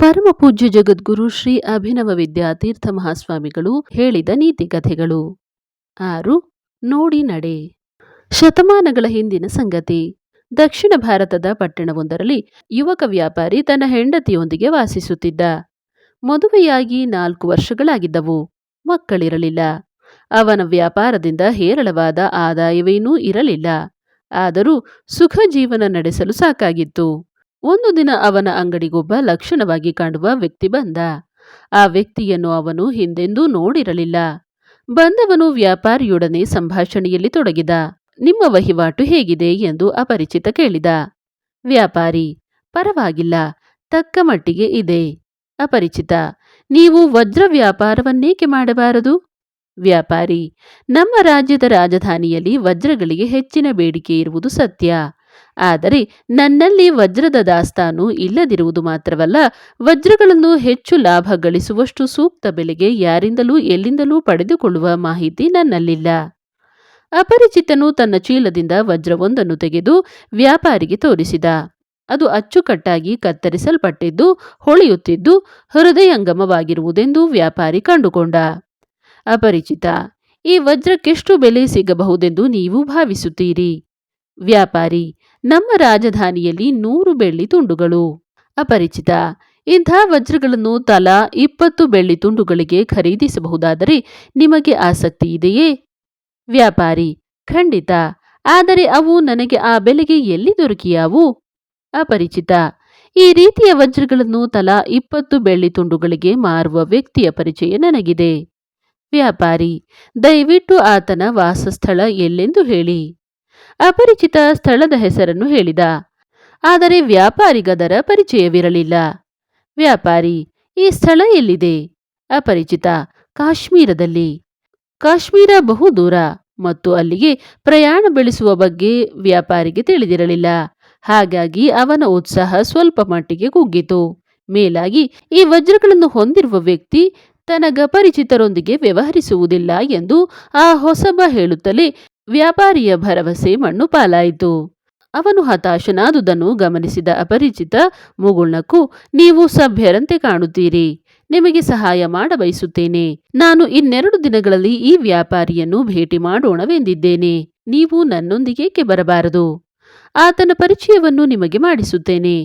ಪರಮ ಪೂಜ್ಯ ಜಗದ್ಗುರು ಶ್ರೀ ಅಭಿನವ ವಿದ್ಯಾತೀರ್ಥ ಮಹಾಸ್ವಾಮಿಗಳು ಹೇಳಿದ ನೀತಿಕಥೆಗಳು ಆರು, ನೋಡಿ ನಡೆ. ಶತಮಾನಗಳ ಹಿಂದಿನ ಸಂಗತಿ. ದಕ್ಷಿಣ ಭಾರತದ ಪಟ್ಟಣವೊಂದರಲ್ಲಿ ಯುವಕ ವ್ಯಾಪಾರಿ ತನ್ನ ಹೆಂಡತಿಯೊಂದಿಗೆ ವಾಸಿಸುತ್ತಿದ್ದ. ಮದುವೆಯಾಗಿ ನಾಲ್ಕು ವರ್ಷಗಳಾಗಿದ್ದವು. ಮಕ್ಕಳಿರಲಿಲ್ಲ. ಅವನ ವ್ಯಾಪಾರದಿಂದ ಹೇರಳವಾದ ಆದಾಯವೇನೂ ಇರಲಿಲ್ಲ. ಆದರೂ ಸುಖ ಜೀವನ ನಡೆಸಲು ಸಾಕಾಗಿತ್ತು. ಒಂದು ದಿನ ಅವನ ಅಂಗಡಿಗೊಬ್ಬ ಲಕ್ಷಣವಾಗಿ ಕಾಣುವ ವ್ಯಕ್ತಿ ಬಂದ. ಆ ವ್ಯಕ್ತಿಯನ್ನು ಅವನು ಹಿಂದೆಂದೂ ನೋಡಿರಲಿಲ್ಲ. ಬಂದವನು ವ್ಯಾಪಾರಿಯೊಡನೆ ಸಂಭಾಷಣೆಯಲ್ಲಿ ತೊಡಗಿದ. ನಿಮ್ಮ ವಹಿವಾಟು ಹೇಗಿದೆ ಎಂದು ಅಪರಿಚಿತ ಕೇಳಿದ. ವ್ಯಾಪಾರಿ, ಪರವಾಗಿಲ್ಲ, ತಕ್ಕ ಮಟ್ಟಿಗೆ ಇದೆ. ಅಪರಿಚಿತ, ನೀವು ವಜ್ರ ವ್ಯಾಪಾರವನ್ನೇಕೆ ಮಾಡಬಾರದು? ವ್ಯಾಪಾರಿ, ನಮ್ಮ ರಾಜ್ಯದ ರಾಜಧಾನಿಯಲ್ಲಿ ವಜ್ರಗಳಿಗೆ ಹೆಚ್ಚಿನ ಬೇಡಿಕೆ ಇರುವುದು ಸತ್ಯ. ಆದರೆ ನನ್ನಲ್ಲಿ ವಜ್ರದ ದಾಸ್ತಾನು ಇಲ್ಲದಿರುವುದು ಮಾತ್ರವಲ್ಲ, ವಜ್ರಗಳನ್ನು ಹೆಚ್ಚು ಲಾಭ ಗಳಿಸುವಷ್ಟು ಸೂಕ್ತ ಬೆಲೆಗೆ ಯಾರಿಂದಲೂ ಎಲ್ಲಿಂದಲೂ ಪಡೆದುಕೊಳ್ಳುವ ಮಾಹಿತಿ ನನ್ನಲ್ಲಿಲ್ಲ. ಅಪರಿಚಿತನು ತನ್ನ ಚೀಲದಿಂದ ವಜ್ರವೊಂದನ್ನು ತೆಗೆದು ವ್ಯಾಪಾರಿಗೆ ತೋರಿಸಿದ. ಅದು ಅಚ್ಚುಕಟ್ಟಾಗಿ ಕತ್ತರಿಸಲ್ಪಟ್ಟಿದ್ದು, ಹೊಳೆಯುತ್ತಿದ್ದು, ಹೃದಯಂಗಮವಾಗಿರುವುದೆಂದು ವ್ಯಾಪಾರಿ ಕಂಡುಕೊಂಡ. ಅಪರಿಚಿತ, ಈ ವಜ್ರಕ್ಕೆಷ್ಟು ಬೆಲೆ ಸಿಗಬಹುದೆಂದು ನೀವು ಭಾವಿಸುತ್ತೀರಿ. ವ್ಯಾಪಾರಿ ನಮ್ಮ ರಾಜಧಾನಿಯಲ್ಲಿ ನೂರು ಬೆಳ್ಳಿ ತುಂಡುಗಳು. ಅಪರಿಚಿತ, ಇಂಥ ವಜ್ರಗಳನ್ನು ತಲಾ ಇಪ್ಪತ್ತು ಬೆಳ್ಳಿ ತುಂಡುಗಳಿಗೆ ಖರೀದಿಸಬಹುದಾದರೆ ನಿಮಗೆ ಆಸಕ್ತಿ ಇದೆಯೇ? ವ್ಯಾಪಾರಿ, ಖಂಡಿತ, ಆದರೆ ಅವು ನನಗೆ ಆ ಬೆಲೆಗೆ ಎಲ್ಲಿ ದೊರಕಿಯಾವು? ಅಪರಿಚಿತ, ಈ ರೀತಿಯ ವಜ್ರಗಳನ್ನು ತಲಾ ಇಪ್ಪತ್ತು ಬೆಳ್ಳಿ ತುಂಡುಗಳಿಗೆ ಮಾರುವ ವ್ಯಕ್ತಿಯ ಪರಿಚಯ ನನಗಿದೆ. ವ್ಯಾಪಾರಿ, ದಯವಿಟ್ಟು ಆತನ ವಾಸಸ್ಥಳ ಎಲ್ಲೆಂದು ಹೇಳಿ. ಅಪರಿಚಿತ ಸ್ಥಳದ ಹೆಸರನ್ನು ಹೇಳಿದ. ಆದರೆ ವ್ಯಾಪಾರಿಗದರ ಪರಿಚಯವಿರಲಿಲ್ಲ. ವ್ಯಾಪಾರಿ, ಈ ಸ್ಥಳ ಎಲ್ಲಿದೆ? ಅಪರಿಚಿತ, ಕಾಶ್ಮೀರದಲ್ಲಿ. ಕಾಶ್ಮೀರ ಬಹು ದೂರ ಮತ್ತು ಅಲ್ಲಿಗೆ ಪ್ರಯಾಣ ಬೆಳೆಸುವ ಬಗ್ಗೆ ವ್ಯಾಪಾರಿಗೆ ತಿಳಿದಿರಲಿಲ್ಲ. ಹಾಗಾಗಿ ಅವನ ಉತ್ಸಾಹ ಸ್ವಲ್ಪ ಮಟ್ಟಿಗೆ ಕುಗ್ಗಿತು. ಮೇಲಾಗಿ ಈ ವಜ್ರಗಳನ್ನು ಹೊಂದಿರುವ ವ್ಯಕ್ತಿ ತನಗ ಪರಿಚಿತರೊಂದಿಗೆ ವ್ಯವಹರಿಸುವುದಿಲ್ಲ ಎಂದು ಆ ಹೊಸಬ ಹೇಳುತ್ತಲೇ ವ್ಯಾಪಾರಿಯ ಭರವಸೆ ಮಣ್ಣು ಪಾಲಾಯಿತು. ಅವನು ಹತಾಶನಾದುದನ್ನು ಗಮನಿಸಿದ ಅಪರಿಚಿತ ಮುಗುಳ್ನಕ್ಕೂ, ನೀವು ಸಭ್ಯರಂತೆ ಕಾಣುತ್ತೀರಿ. ನಿಮಗೆ ಸಹಾಯ ಮಾಡಬಯಸುತ್ತೇನೆ. ನಾನು ಇನ್ನೆರಡು ದಿನಗಳಲ್ಲಿ ಈ ವ್ಯಾಪಾರಿಯನ್ನು ಭೇಟಿ ಮಾಡೋಣವೆಂದಿದ್ದೇನೆ. ನೀವು ನನ್ನೊಂದಿಗೇಕೆ ಬರಬಾರದು ಆತನ ಪರಿಚಯವನ್ನು ನಿಮಗೆ ಮಾಡಿಸುತ್ತೇನೆ.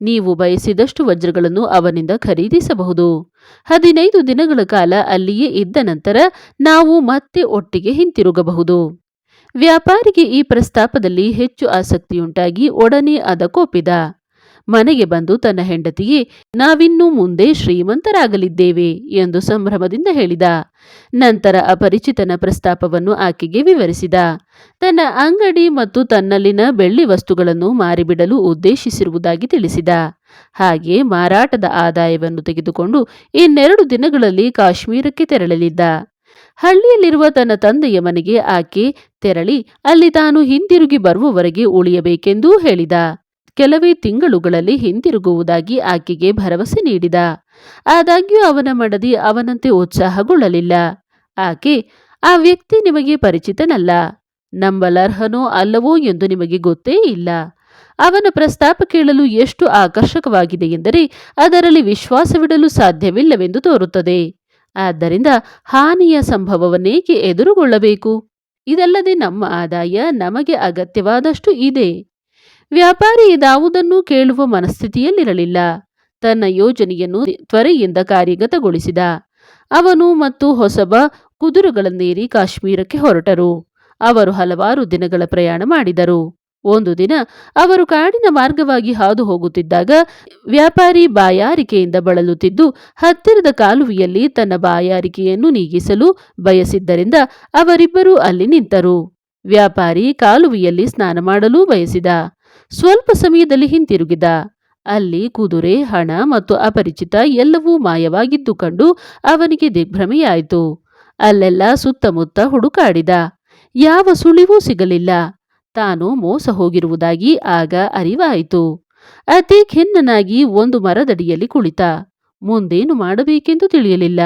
ನೀವು ಬಯಸಿದಷ್ಟು ವಜ್ರಗಳನ್ನು ಅವನಿಂದ ಖರೀದಿಸಬಹುದು. ಹದಿನೈದು ದಿನಗಳ ಕಾಲ ಅಲ್ಲಿಯೇ ಇದ್ದ ನಂತರ ನಾವು ಮತ್ತೆ ಒಟ್ಟಿಗೆ ಹಿಂತಿರುಗಬಹುದು. ವ್ಯಾಪಾರಿಗೆ ಈ ಪ್ರಸ್ತಾಪದಲ್ಲಿ ಹೆಚ್ಚು ಆಸಕ್ತಿಯುಂಟಾಗಿ ಒಡನೆ ಅದಕ್ಕೊಪ್ಪಿದ ಮನೆಗೆ ಬಂದು ತನ್ನ ಹೆಂಡತಿಗೆ, ನಾವಿನ್ನು ಮುಂದೆ ಶ್ರೀಮಂತರಾಗಲಿದ್ದೇವೆ ಎಂದು ಸಂಭ್ರಮದಿಂದ ಹೇಳಿದ. ನಂತರ ಅಪರಿಚಿತನ ಪ್ರಸ್ತಾಪವನ್ನು ಆಕೆಗೆ ವಿವರಿಸಿದ. ತನ್ನ ಅಂಗಡಿ ಮತ್ತು ತನ್ನಲ್ಲಿನ ಬೆಳ್ಳಿ ವಸ್ತುಗಳನ್ನು ಮಾರಿಬಿಡಲು ಉದ್ದೇಶಿಸಿರುವುದಾಗಿ ತಿಳಿಸಿದ. ಹಾಗೆ ಮಾರಾಟದ ಆದಾಯವನ್ನು ತೆಗೆದುಕೊಂಡು ಇನ್ನೆರಡು ದಿನಗಳಲ್ಲಿ ಕಾಶ್ಮೀರಕ್ಕೆ ತೆರಳಲಿದ್ದ. ಹಳ್ಳಿಯಲ್ಲಿರುವ ತನ್ನ ತಂದೆಯ ಮನೆಗೆ ಆಕೆ ತೆರಳಿ ಅಲ್ಲಿ ತಾನು ಹಿಂದಿರುಗಿ ಬರುವವರೆಗೆ ಉಳಿಯಬೇಕೆಂದೂ ಹೇಳಿದ. ಕೆಲವೇ ತಿಂಗಳುಗಳಲ್ಲಿ ಹಿಂದಿರುಗುವುದಾಗಿ ಆಕೆಗೆ ಭರವಸೆ ನೀಡಿದ. ಆದಾಗ್ಯೂ ಅವನ ಮಡದಿ ಅವನಂತೆ ಉತ್ಸಾಹಗೊಳ್ಳಲಿಲ್ಲ. ಆಕೆ, ಆ ವ್ಯಕ್ತಿ ನಿಮಗೆ ಪರಿಚಿತನಲ್ಲ. ನಂಬಲರ್ಹನೋ ಅಲ್ಲವೋ ಎಂದು ನಿಮಗೆ ಗೊತ್ತೇ ಇಲ್ಲ. ಅವನ ಪ್ರಸ್ತಾಪ ಕೇಳಲು ಎಷ್ಟು ಆಕರ್ಷಕವಾಗಿದೆ ಎಂದರೆ ಅದರಲ್ಲಿ ವಿಶ್ವಾಸವಿಡಲು ಸಾಧ್ಯವಿಲ್ಲವೆಂದು ತೋರುತ್ತದೆ. ಆದ್ದರಿಂದ ಹಾನಿಯ ಸಂಭವವನ್ನೇಕೆ ಎದುರುಗೊಳ್ಳಬೇಕು? ಇದಲ್ಲದೆ ನಮ್ಮ ಆದಾಯ ನಮಗೆ ಅಗತ್ಯವಾದಷ್ಟು ಇದೆ. ವ್ಯಾಪಾರಿ ಇದಾವುದನ್ನು ಕೇಳುವ ಮನಸ್ಥಿತಿಯಲ್ಲಿರಲಿಲ್ಲ. ತನ್ನ ಯೋಜನೆಯನ್ನು ತ್ವರೆಯಿಂದ ಕಾರ್ಯಗತಗೊಳಿಸಿದ. ಅವನು ಮತ್ತು ಹೊಸಬ ಕುದುರೆಗಳನ್ನೇರಿ ಕಾಶ್ಮೀರಕ್ಕೆ ಹೊರಟರು. ಅವರು ಹಲವಾರು ದಿನಗಳ ಪ್ರಯಾಣ ಮಾಡಿದರು. ಒಂದು ದಿನ ಅವರು ಕಾಡಿನ ಮಾರ್ಗವಾಗಿ ಹಾದು ಹೋಗುತ್ತಿದ್ದಾಗ ವ್ಯಾಪಾರಿ ಬಾಯಾರಿಕೆಯಿಂದ ಬಳಲುತ್ತಿದ್ದು, ಹತ್ತಿರದ ಕಾಲುವೆಯಲ್ಲಿ ತನ್ನ ಬಾಯಾರಿಕೆಯನ್ನು ನೀಗಿಸಲು ಬಯಸಿದ್ದರಿಂದ ಅವರಿಬ್ಬರೂ ಅಲ್ಲಿ ನಿಂತರು. ವ್ಯಾಪಾರಿ ಕಾಲುವೆಯಲ್ಲಿ ಸ್ನಾನ ಮಾಡಲೂ ಬಯಸಿದ. ಸ್ವಲ್ಪ ಸಮಯದಲ್ಲಿ ಹಿಂತಿರುಗಿದ. ಅಲ್ಲಿ ಕುದುರೆ, ಹಣ ಮತ್ತು ಅಪರಿಚಿತ ಎಲ್ಲವೂ ಮಾಯವಾಗಿದ್ದು ಕಂಡು ಅವನಿಗೆ ದಿಗ್ಭ್ರಮೆಯಾಯಿತು. ಅಲ್ಲೆಲ್ಲ ಸುತ್ತಮುತ್ತ ಹುಡುಕಾಡಿದ. ಯಾವ ಸುಳಿವೂ ಸಿಗಲಿಲ್ಲ. ತಾನು ಮೋಸ ಹೋಗಿರುವುದಾಗಿ ಆಗ ಅರಿವಾಯಿತು. ಅತಿ ಖಿನ್ನನಾಗಿ ಒಂದು ಮರದಡಿಯಲ್ಲಿ ಕುಳಿತ. ಮುಂದೇನು ಮಾಡಬೇಕೆಂದು ತಿಳಿಯಲಿಲ್ಲ.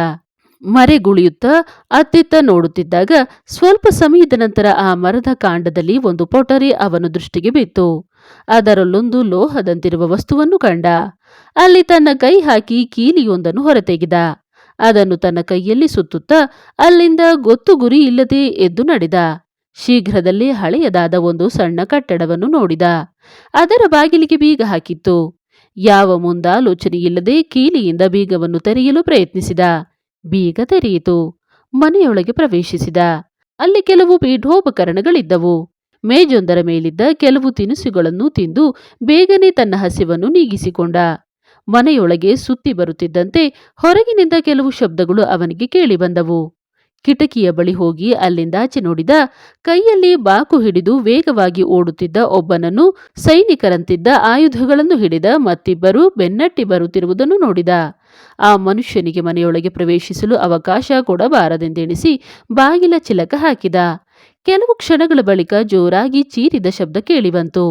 ಮರೆಗುಳಿಯುತ್ತಾ ಅತ್ತಿತ್ತ ನೋಡುತ್ತಿದ್ದಾಗ ಸ್ವಲ್ಪ ಸಮಯದ ನಂತರ ಆ ಮರದ ಕಾಂಡದಲ್ಲಿ ಒಂದು ಪೊಟರಿ ಅವನ ದೃಷ್ಟಿಗೆ ಬಿತ್ತು. ಅದರಲ್ಲೊಂದು ಲೋಹದಂತಿರುವ ವಸ್ತುವನ್ನು ಕಂಡ. ಅಲ್ಲಿ ತನ್ನ ಕೈ ಹಾಕಿ ಕೀಲಿಯೊಂದನ್ನು ಹೊರತೆಗೆದ. ಅದನ್ನು ತನ್ನ ಕೈಯಲ್ಲಿ ಸುತ್ತುತ್ತಾ ಅಲ್ಲಿಂದ ಗೊತ್ತು ಗುರಿ ಇಲ್ಲದೆ ಎದ್ದು ನಡೆದ. ಶೀಘ್ರದಲ್ಲೇ ಹಳೆಯದಾದ ಒಂದು ಸಣ್ಣ ಕಟ್ಟಡವನ್ನು ನೋಡಿದ. ಅದರ ಬಾಗಿಲಿಗೆ ಬೀಗ ಹಾಕಿತ್ತು. ಯಾವ ಮುಂದಾಲೋಚನೆಯಿಲ್ಲದೆ ಕೀಲಿಯಿಂದ ಬೀಗವನ್ನು ತೆರೆಯಲು ಪ್ರಯತ್ನಿಸಿದ. ಬೀಗ ತೆರೆಯಿತು. ಮನೆಯೊಳಗೆ ಪ್ರವೇಶಿಸಿದ. ಅಲ್ಲಿ ಕೆಲವು ಪೀಠೋಪಕರಣಗಳಿದ್ದವು. ಮೇಜೊಂದರ ಮೇಲಿದ್ದ ಕೆಲವು ತಿನಿಸುಗಳನ್ನು ತಿಂದು ಬೇಗನೆ ತನ್ನ ಹಸಿವನ್ನು ನೀಗಿಸಿಕೊಂಡ. ಮನೆಯೊಳಗೆ ಸುತ್ತಿ ಬರುತ್ತಿದ್ದಂತೆ ಹೊರಗಿನಿಂದ ಕೆಲವು ಶಬ್ದಗಳು ಅವನಿಗೆ ಕೇಳಿಬಂದವು. ಕಿಟಕಿಯ ಬಳಿ ಹೋಗಿ ಅಲ್ಲಿಂದಾಚೆ ನೋಡಿದ ಕೈಯಲ್ಲಿ ಬಾಕು ಹಿಡಿದು ವೇಗವಾಗಿ ಓಡುತ್ತಿದ್ದ ಒಬ್ಬನನ್ನು ಸೈನಿಕರಂತಿದ್ದ ಆಯುಧಗಳನ್ನು ಹಿಡಿದ ಮತ್ತಿಬ್ಬರು ಬೆನ್ನಟ್ಟಿ ಬರುತ್ತಿರುವುದನ್ನು ನೋಡಿದ. ಆ ಮನುಷ್ಯನಿಗೆ ಮನೆಯೊಳಗೆ ಪ್ರವೇಶಿಸಲು ಅವಕಾಶ ಕೊಡಬಾರದೆಂದೆಣಿಸಿ ಬಾಗಿಲ ಚಿಲಕ ಹಾಕಿದ. ಕೆಲವು ಕ್ಷಣಗಳ ಬಳಿಕ ಜೋರಾಗಿ ಚೀರಿದ ಶಬ್ದ ಕೇಳಿಬಂತು.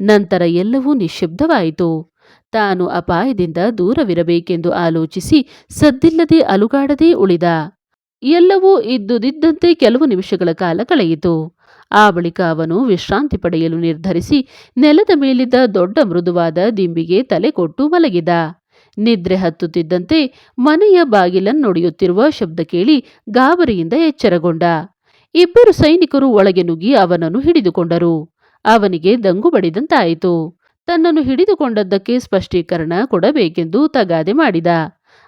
ನಂತರ ಎಲ್ಲವೂ ನಿಶ್ಶಬ್ದವಾಯಿತು. ತಾನು ಅಪಾಯದಿಂದ ದೂರವಿರಬೇಕೆಂದು ಆಲೋಚಿಸಿ ಸದ್ದಿಲ್ಲದೆ ಅಲುಗಾಡದೇ ಉಳಿದ. ಎಲ್ಲವೂ ಇದ್ದುದಿದ್ದಂತೆ ಕೆಲವು ನಿಮಿಷಗಳ ಕಾಲ ಕಳೆಯಿತು. ಆ ಬಳಿಕ ಅವನು ವಿಶ್ರಾಂತಿ ಪಡೆಯಲು ನಿರ್ಧರಿಸಿ ನೆಲದ ಮೇಲಿದ್ದ ದೊಡ್ಡ ಮೃದುವಾದ ದಿಂಬಿಗೆ ತಲೆ ಕೊಟ್ಟು ಮಲಗಿದ. ನಿದ್ರೆ ಹತ್ತುತ್ತಿದ್ದಂತೆ ಮನೆಯ ಬಾಗಿಲನ್ನೊಡೆಯುತ್ತಿರುವ ಶಬ್ದ ಕೇಳಿ ಗಾಬರಿಯಿಂದ ಎಚ್ಚರಗೊಂಡ. ಇಬ್ಬರು ಸೈನಿಕರು ಒಳಗೆ ನುಗ್ಗಿ ಅವನನ್ನು ಹಿಡಿದುಕೊಂಡರು. ಅವನಿಗೆ ದಂಗು ಬಡಿದಂತಾಯಿತು. ತನ್ನನ್ನು ಹಿಡಿದುಕೊಂಡದ್ದಕ್ಕೆ ಸ್ಪಷ್ಟೀಕರಣ ಕೊಡಬೇಕೆಂದು ತಗಾದೆ ಮಾಡಿದ.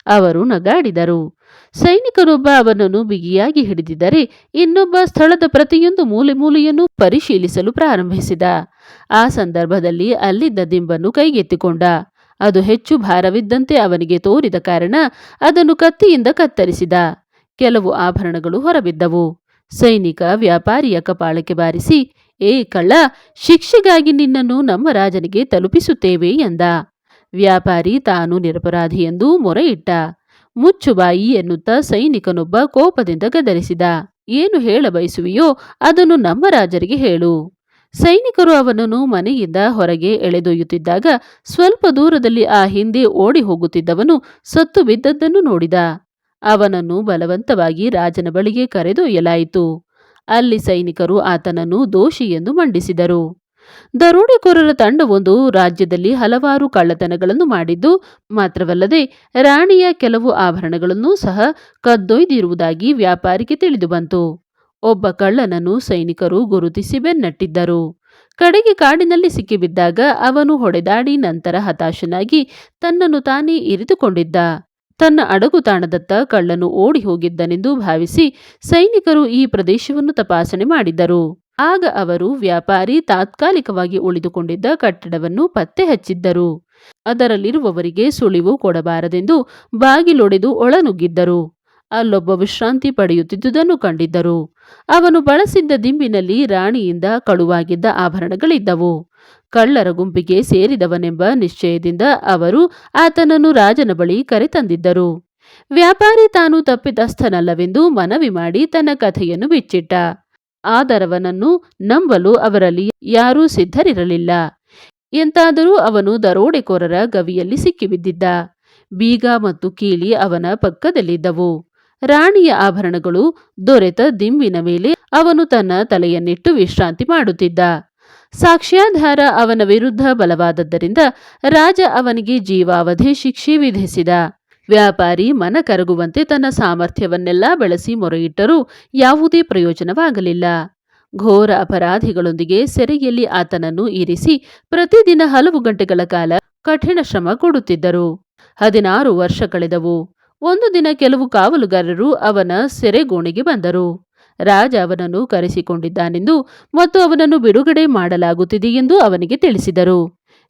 ಅವರು ನಗಾಡಿದರು. ಸೈನಿಕರೊಬ್ಬ ಅವನನ್ನು ಬಿಗಿಯಾಗಿ ಹಿಡಿದಿದ್ದರೆ ಇನ್ನೊಬ್ಬ ಸ್ಥಳದ ಪ್ರತಿಯೊಂದು ಮೂಲೆ ಮೂಲೆಯನ್ನು ಪರಿಶೀಲಿಸಲು ಪ್ರಾರಂಭಿಸಿದ. ಆ ಸಂದರ್ಭದಲ್ಲಿ ಅಲ್ಲಿದ್ದ ದಿಂಬನ್ನು ಕೈಗೆತ್ತಿಕೊಂಡ. ಅದು ಹೆಚ್ಚು ಭಾರವಿದ್ದಂತೆ ಅವನಿಗೆ ತೋರಿದ ಕಾರಣ ಅದನ್ನು ಕತ್ತಿಯಿಂದ ಕತ್ತರಿಸಿದ. ಕೆಲವು ಆಭರಣಗಳು ಹೊರಬಿದ್ದವು. ಸೈನಿಕ ವ್ಯಾಪಾರಿಯ ಕಪಾಳಕ್ಕೆ ಬಾರಿಸಿ, ಏ ಕಳ್ಳ, ಶಿಕ್ಷೆಗಾಗಿ ನಿನ್ನನ್ನು ನಮ್ಮ ರಾಜನಿಗೆ ತಲುಪಿಸುತ್ತೇವೆ ಎಂದ. ವ್ಯಾಪಾರಿ ತಾನು ನಿರಪರಾಧಿ ಎಂದು ಮೊರೆಯಿಟ್ಟ ಮುಚ್ಚುಬಾಯಿ ಎನ್ನುತ್ತಾ ಸೈನಿಕನೊಬ್ಬ ಕೋಪದಿಂದ ಗದರಿಸಿದ. ಏನು ಹೇಳ ಬಯಸುವೆಯೋ ಅದನ್ನು ನಮ್ಮ ರಾಜರಿಗೆ ಹೇಳು. ಸೈನಿಕರು ಅವನನ್ನು ಮನೆಯಿಂದ ಹೊರಗೆ ಎಳೆದೊಯ್ಯುತ್ತಿದ್ದಾಗ ಸ್ವಲ್ಪ ದೂರದಲ್ಲಿ ಆ ಹಿಂದೆ ಓಡಿ ಹೋಗುತ್ತಿದ್ದವನು ಸತ್ತು ಬಿದ್ದದ್ದನ್ನು ನೋಡಿದ. ಅವನನ್ನು ಬಲವಂತವಾಗಿ ರಾಜನ ಬಳಿಗೆ ಕರೆದೊಯ್ಯಲಾಯಿತು. ಅಲ್ಲಿ ಸೈನಿಕರು ಆತನನ್ನು ದೋಷಿ ಎಂದು ಮಂಡಿಸಿದರು. ದರೋಡೆಕೋರರ ತಂಡವೊಂದು ರಾಜ್ಯದಲ್ಲಿ ಹಲವಾರು ಕಳ್ಳತನಗಳನ್ನು ಮಾಡಿದ್ದು, ಮಾತ್ರವಲ್ಲದೆ ರಾಣಿಯ ಕೆಲವು ಆಭರಣಗಳನ್ನು ಸಹ ಕದ್ದೊಯ್ದಿರುವುದಾಗಿ ವ್ಯಾಪಾರಿಗೆ ತಿಳಿದುಬಂತು. ಒಬ್ಬ ಕಳ್ಳನನ್ನು ಸೈನಿಕರು ಗುರುತಿಸಿ ಬೆನ್ನಟ್ಟಿದ್ದರು. ಕಡೆಗೆ ಕಾಡಿನಲ್ಲಿ ಸಿಕ್ಕಿಬಿದ್ದಾಗ ಅವನು ಹೊಡೆದಾಡಿ ನಂತರ ಹತಾಶನಾಗಿ ತನ್ನನ್ನು ತಾನೇ ಇರಿದುಕೊಂಡಿದ್ದ. ತನ್ನ ಅಡಗುತಾಣದತ್ತ ಕಳ್ಳನು ಓಡಿ ಹೋಗಿದ್ದನೆಂದು ಭಾವಿಸಿ ಸೈನಿಕರು ಈ ಪ್ರದೇಶವನ್ನು ತಪಾಸಣೆ ಮಾಡಿದ್ದರು. ಆಗ ಅವರು ವ್ಯಾಪಾರಿ ತಾತ್ಕಾಲಿಕವಾಗಿ ಉಳಿದುಕೊಂಡಿದ್ದ ಕಟ್ಟಡವನ್ನು ಪತ್ತೆ ಹಚ್ಚಿದ್ದರು. ಅದರಲ್ಲಿರುವವರಿಗೆ ಸುಳಿವು ಕೊಡಬಾರದೆಂದು ಬಾಗಿಲೊಡೆದು ಒಳನುಗ್ಗಿದ್ದರು. ಅಲ್ಲೊಬ್ಬ ವಿಶ್ರಾಂತಿ ಪಡೆಯುತ್ತಿದ್ದುದನ್ನು ಕಂಡಿದ್ದರು. ಅವನು ಬಳಸಿದ್ದ ದಿಂಬಿನಲ್ಲಿ ರಾಣಿಯಿಂದ ಕಳುವಾಗಿದ್ದ ಆಭರಣಗಳಿದ್ದವು. ಕಳ್ಳರ ಗುಂಪಿಗೆ ಸೇರಿದವನೆಂಬ ನಿಶ್ಚಯದಿಂದ ಅವರು ಆತನನ್ನು ರಾಜನ ಬಳಿ ಕರೆತಂದಿದ್ದರು. ವ್ಯಾಪಾರಿ ತಾನು ತಪ್ಪಿತಸ್ಥನಲ್ಲವೆಂದು ಮನವಿ ಮಾಡಿ ತನ್ನ ಕಥೆಯನ್ನು ಬಿಚ್ಚಿಟ್ಟ. ಆದರವನನ್ನು ನಂಬಲು ಅವರಲ್ಲಿ ಯಾರೂ ಸಿದ್ಧರಿರಲಿಲ್ಲ. ಎಂತಾದರೂ ಅವನು ದರೋಡೆಕೋರರ ಗವಿಯಲ್ಲಿ ಸಿಕ್ಕಿಬಿದ್ದಿದ್ದ. ಬೀಗ ಮತ್ತು ಕೀಲಿ ಅವನ ಪಕ್ಕದಲ್ಲಿದ್ದವು. ರಾಣಿಯ ಆಭರಣಗಳು ದೊರೆತ ದಿಂಬಿನ ಮೇಲೆ ಅವನು ತನ್ನ ತಲೆಯನ್ನಿಟ್ಟು ವಿಶ್ರಾಂತಿ ಮಾಡುತ್ತಿದ್ದ. ಸಾಕ್ಷ್ಯಾಧಾರ ಅವನ ವಿರುದ್ಧ ಬಲವಾದದ್ದರಿಂದ ರಾಜ ಅವನಿಗೆ ಜೀವಾವಧಿ ಶಿಕ್ಷೆ ವಿಧಿಸಿದ. ವ್ಯಾಪಾರಿ ಮನ ಕರಗುವಂತೆ ತನ್ನ ಸಾಮರ್ಥ್ಯವನ್ನೆಲ್ಲ ಬಳಸಿ ಮೊರೆಯಿಟ್ಟರೂ ಯಾವುದೇ ಪ್ರಯೋಜನವಾಗಲಿಲ್ಲ. ಘೋರ ಅಪರಾಧಿಗಳೊಂದಿಗೆ ಸೆರೆಯಲ್ಲಿ ಆತನನ್ನು ಇರಿಸಿ ಪ್ರತಿದಿನ ಹಲವು ಗಂಟೆಗಳ ಕಾಲ ಕಠಿಣ ಶ್ರಮ ಕೊಡುತ್ತಿದ್ದರು. ಹದಿನಾರು ವರ್ಷ ಕಳೆದವು. ಒಂದು ದಿನ ಕೆಲವು ಕಾವಲುಗಾರರು ಅವನ ಸೆರೆಗೋಣಿಗೆ ಬಂದರು. ರಾಜ ಅವನನ್ನು ಕರೆಸಿಕೊಂಡಿದ್ದಾನೆಂದು ಮತ್ತು ಅವನನ್ನು ಬಿಡುಗಡೆ ಮಾಡಲಾಗುತ್ತಿದೆ ಎಂದು ಅವನಿಗೆ ತಿಳಿಸಿದರು.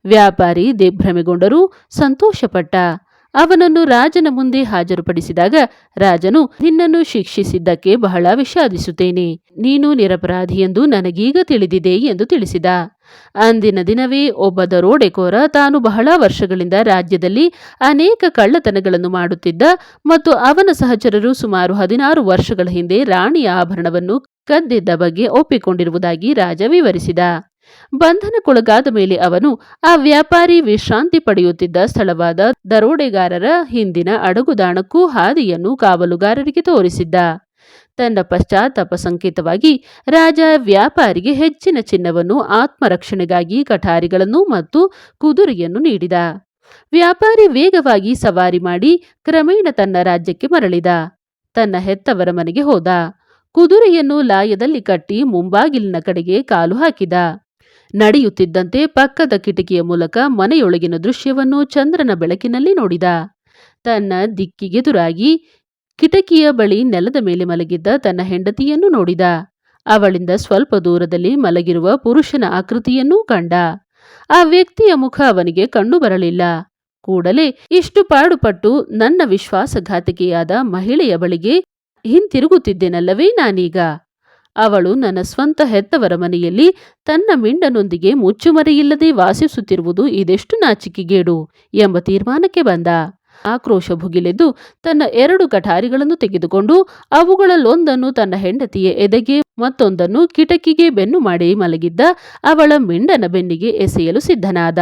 ವ್ಯಾಪಾರಿ ದಿಗ್ಭ್ರಮೆಗೊಂಡರೂ ಸಂತೋಷಪಟ್ಟ. ಅವನನ್ನು ರಾಜನ ಮುಂದೆ ಹಾಜರುಪಡಿಸಿದಾಗ ರಾಜನು, ನಿನ್ನನ್ನು ಶಿಕ್ಷಿಸಿದ್ದಕ್ಕೆ ಬಹಳ ವಿಷಾದಿಸುತ್ತೇನೆ. ನೀನು ನಿರಪರಾಧಿ ಎಂದು ನನಗೀಗ ತಿಳಿದಿದೆ ಎಂದು ತಿಳಿಸಿದ. ಅಂದಿನ ದಿನವೇ ಒಬ್ಬ ದರೋಡೆಕೋರ ತಾನು ಬಹಳ ವರ್ಷಗಳಿಂದ ರಾಜ್ಯದಲ್ಲಿ ಅನೇಕ ಕಳ್ಳತನಗಳನ್ನು ಮಾಡುತ್ತಿದ್ದ ಮತ್ತು ಅವನ ಸಹಚರರು ಸುಮಾರು ಹದಿನಾರು ವರ್ಷಗಳ ಹಿಂದೆ ರಾಣಿಯ ಆಭರಣವನ್ನು ಕದ್ದಿದ್ದ ಬಗ್ಗೆ ಒಪ್ಪಿಕೊಂಡಿರುವುದಾಗಿ ರಾಜ ವಿವರಿಸಿದ. ಬಂಧನಕ್ಕೊಳಗಾದ ಮೇಲೆ ಅವನು ಆ ವ್ಯಾಪಾರಿ ವಿಶ್ರಾಂತಿ ಪಡೆಯುತ್ತಿದ್ದ ಸ್ಥಳವಾದ ದರೋಡೆಗಾರರ ಹಿಂದಿನ ಅಡಗುದಾಣಕ್ಕೂ ಹಾದಿಯನ್ನು ಕಾವಲುಗಾರರಿಗೆ ತೋರಿಸಿದ್ದ. ತನ್ನ ಪಶ್ಚಾತ್ತಾಪ ಸಂಕೇತವಾಗಿ ರಾಜ ವ್ಯಾಪಾರಿಗೆ ಹೆಚ್ಚಿನ ಚಿನ್ನವನ್ನು ಆತ್ಮರಕ್ಷಣೆಗಾಗಿ ಕಠಾರಿಗಳನ್ನು ಮತ್ತು ಕುದುರೆಯನ್ನು ನೀಡಿದ. ವ್ಯಾಪಾರಿ ವೇಗವಾಗಿ ಸವಾರಿ ಮಾಡಿ ಕ್ರಮೇಣ ತನ್ನ ರಾಜ್ಯಕ್ಕೆ ಮರಳಿದ. ತನ್ನ ಹೆತ್ತವರ ಮನೆಗೆ ಹೋದ. ಕುದುರೆಯನ್ನು ಲಾಯದಲ್ಲಿ ಕಟ್ಟಿ ಮುಂಬಾಗಿಲಿನ ಕಡೆಗೆ ಕಾಲು ಹಾಕಿದ. ನಡೆಯುತ್ತಿದ್ದಂತೆ ಪಕ್ಕದ ಕಿಟಕಿಯ ಮೂಲಕ ಮನೆಯೊಳಗಿನ ದೃಶ್ಯವನ್ನು ಚಂದ್ರನ ಬೆಳಕಿನಲ್ಲಿ ನೋಡಿದ. ತನ್ನ ದಿಕ್ಕಿಗೆದುರಾಗಿ ಕಿಟಕಿಯ ಬಳಿ ನೆಲದ ಮೇಲೆ ಮಲಗಿದ್ದ ತನ್ನ ಹೆಂಡತಿಯನ್ನು ನೋಡಿದ. ಅವಳಿಂದ ಸ್ವಲ್ಪ ದೂರದಲ್ಲಿ ಮಲಗಿರುವ ಪುರುಷನ ಆಕೃತಿಯನ್ನೂ ಕಂಡ. ಆ ವ್ಯಕ್ತಿಯ ಮುಖ ಅವನಿಗೆ ಕಂಡು ಬರಲಿಲ್ಲ. ಕೂಡಲೇ ಇಷ್ಟು ಪಾಡುಪಟ್ಟು ನನ್ನ ವಿಶ್ವಾಸಘಾತಕಿಯಾದ ಮಹಿಳೆಯ ಬಳಿಗೆ ಹಿಂತಿರುಗುತ್ತಿದ್ದೇನಲ್ಲವೇ ನಾನೀಗ? ಅವಳು ನನ್ನ ಸ್ವಂತ ಹೆತ್ತವರ ಮನೆಯಲ್ಲಿ ತನ್ನ ಮಿಂಡನೊಂದಿಗೆ ಮುಚ್ಚುಮರೆಯಿಲ್ಲದೆ ವಾಸಿಸುತ್ತಿರುವುದು ಇದೆಷ್ಟು ನಾಚಿಕೆಗೇಡು ಎಂಬ ತೀರ್ಮಾನಕ್ಕೆ ಬಂದ. ಆಕ್ರೋಶ ಭುಗಿಲೆದ್ದು ತನ್ನ ಎರಡು ಕಠಾರಿಗಳನ್ನು ತೆಗೆದುಕೊಂಡು ಅವುಗಳಲ್ಲೊಂದನ್ನು ತನ್ನ ಹೆಂಡತಿಯ ಎದೆಗೆ, ಮತ್ತೊಂದನ್ನು ಕಿಟಕಿಗೆ ಬೆನ್ನು ಮಾಡಿ ಮಲಗಿದ್ದ ಅವಳ ಮಿಂಡನ ಬೆನ್ನಿಗೆ ಎಸೆಯಲು ಸಿದ್ಧನಾದ.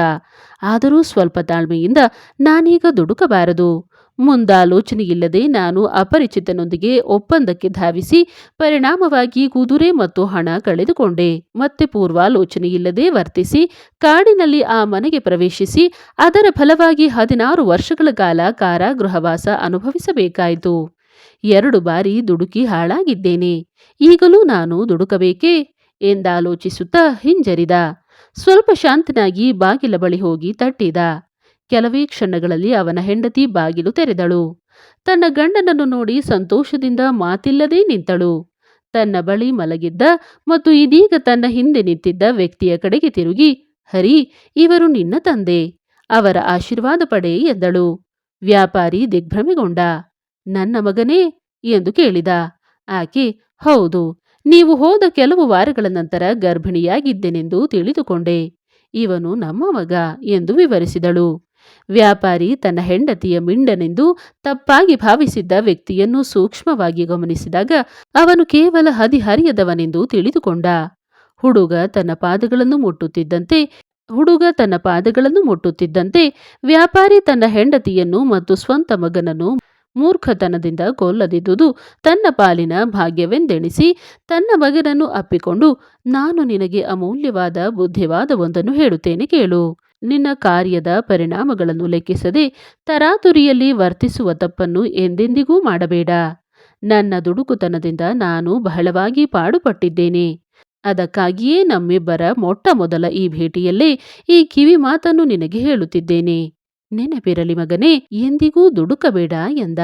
ಆದರೂ ಸ್ವಲ್ಪ ತಾಳ್ಮೆಯಿಂದ ನಾನೀಗ ದುಡುಕಬಾರದು. ಮುಂದಾಲೋಚನೆಯಿಲ್ಲದೆ ನಾನು ಅಪರಿಚಿತನೊಂದಿಗೆ ಒಪ್ಪಂದಕ್ಕೆ ಧಾವಿಸಿ ಪರಿಣಾಮವಾಗಿ ಕುದುರೆ ಮತ್ತು ಹಣ ಕಳೆದುಕೊಂಡೆ. ಮತ್ತೆ ಪೂರ್ವಾಲೋಚನೆಯಿಲ್ಲದೆ ವರ್ತಿಸಿ ಕಾಡಿನಲ್ಲಿ ಆ ಮನೆಗೆ ಪ್ರವೇಶಿಸಿ ಅದರ ಫಲವಾಗಿ ಹದಿನಾರು ವರ್ಷಗಳ ಕಾಲ ಕಾರಾಗೃಹವಾಸ ಅನುಭವಿಸಬೇಕಾಯಿತು. ಎರಡು ಬಾರಿ ದುಡುಕಿ ಹಾಳಾಗಿದ್ದೇನೆ. ಈಗಲೂ ನಾನು ದುಡುಕಬೇಕೇ? ಎಂದಾಲೋಚಿಸುತ್ತಾ ಹಿಂಜರಿದ. ಸ್ವಲ್ಪ ಶಾಂತನಾಗಿ ಬಾಗಿಲ ಬಳಿ ಹೋಗಿ ತಟ್ಟಿದ. ಕೆಲವೇ ಕ್ಷಣಗಳಲ್ಲಿ ಅವನ ಹೆಂಡತಿ ಬಾಗಿಲು ತೆರೆದಳು. ತನ್ನ ಗಂಡನನ್ನು ನೋಡಿ ಸಂತೋಷದಿಂದ ಮಾತಿಲ್ಲದೆ ನಿಂತಳು. ತನ್ನ ಬಳಿ ಮಲಗಿದ್ದ ಮತ್ತು ಇದೀಗ ತನ್ನ ಹಿಂದೆ ನಿಂತಿದ್ದ ವ್ಯಕ್ತಿಯ ಕಡೆಗೆ ತಿರುಗಿ, ಹರಿ, ಇವರು ನಿನ್ನ ತಂದೆ. ಅವರ ಆಶೀರ್ವಾದ ಪಡೆ ಎಂದಳು. ವ್ಯಾಪಾರಿ ದಿಗ್ಭ್ರಮೆಗೊಂಡ, ನನ್ನ ಮಗನೇ ಎಂದು ಕೇಳಿದ. ಆಕೆ, ಹೌದು, ನೀವು ಹೋದ ಕೆಲವು ವಾರಗಳ ನಂತರ ಗರ್ಭಿಣಿಯಾಗಿದ್ದೆನೆಂದು ತಿಳಿದುಕೊಂಡೆ. ಇವನು ನಮ್ಮ ಮಗ ಎಂದು ವಿವರಿಸಿದಳು. ವ್ಯಾಪಾರಿ ತನ್ನ ಹೆಂಡತಿಯ ಮಿಂಡನೆಂದು ತಪ್ಪಾಗಿ ಭಾವಿಸಿದ್ದ ವ್ಯಕ್ತಿಯನ್ನು ಸೂಕ್ಷ್ಮವಾಗಿ ಗಮನಿಸಿದಾಗ ಅವನು ಕೇವಲ ಹದಿಹರಿಯದವನೆಂದು ತಿಳಿದುಕೊಂಡ. ಹುಡುಗ ತನ್ನ ಪಾದಗಳನ್ನು ಮುಟ್ಟುತ್ತಿದ್ದಂತೆ, ಹುಡುಗ ತನ್ನ ಪಾದಗಳನ್ನು ಮುಟ್ಟುತ್ತಿದ್ದಂತೆ ವ್ಯಾಪಾರಿ ತನ್ನ ಹೆಂಡತಿಯನ್ನು ಮತ್ತು ಸ್ವಂತ ಮಗನನ್ನು ಮೂರ್ಖತನದಿಂದ ಕೊಲ್ಲದಿದ್ದುದು ತನ್ನ ಪಾಲಿನ ಭಾಗ್ಯವೆಂದೆಣಿಸಿ ತನ್ನ ಮಗನನ್ನು ಅಪ್ಪಿಕೊಂಡು ನಾನು ನಿನಗೆ ಅಮೂಲ್ಯವಾದ ಬುದ್ಧಿವಾದವೊಂದನ್ನು ಹೇಳುತ್ತೇನೆ ಕೇಳು. ನಿನ್ನ ಕಾರ್ಯದ ಪರಿಣಾಮಗಳನ್ನು ಲೆಕ್ಕಿಸದೆ ತರಾತುರಿಯಲ್ಲಿ ವರ್ತಿಸುವ ತಪ್ಪನ್ನು ಎಂದೆಂದಿಗೂ ಮಾಡಬೇಡ. ನನ್ನ ದುಡುಕುತನದಿಂದ ನಾನು ಬಹಳವಾಗಿ ಪಾಡುಪಟ್ಟಿದ್ದೇನೆ. ಅದಕ್ಕಾಗಿಯೇ ನಮ್ಮಿಬ್ಬರ ಮೊಟ್ಟ ಮೊದಲ ಈ ಭೇಟಿಯಲ್ಲೇ ಈ ಕಿವಿ ಮಾತನ್ನು ನಿನಗೆ ಹೇಳುತ್ತಿದ್ದೇನೆ. ನೆನಪಿರಲಿ ಮಗನೇ ಎಂದಿಗೂ ದುಡುಕಬೇಡ ಎಂದ.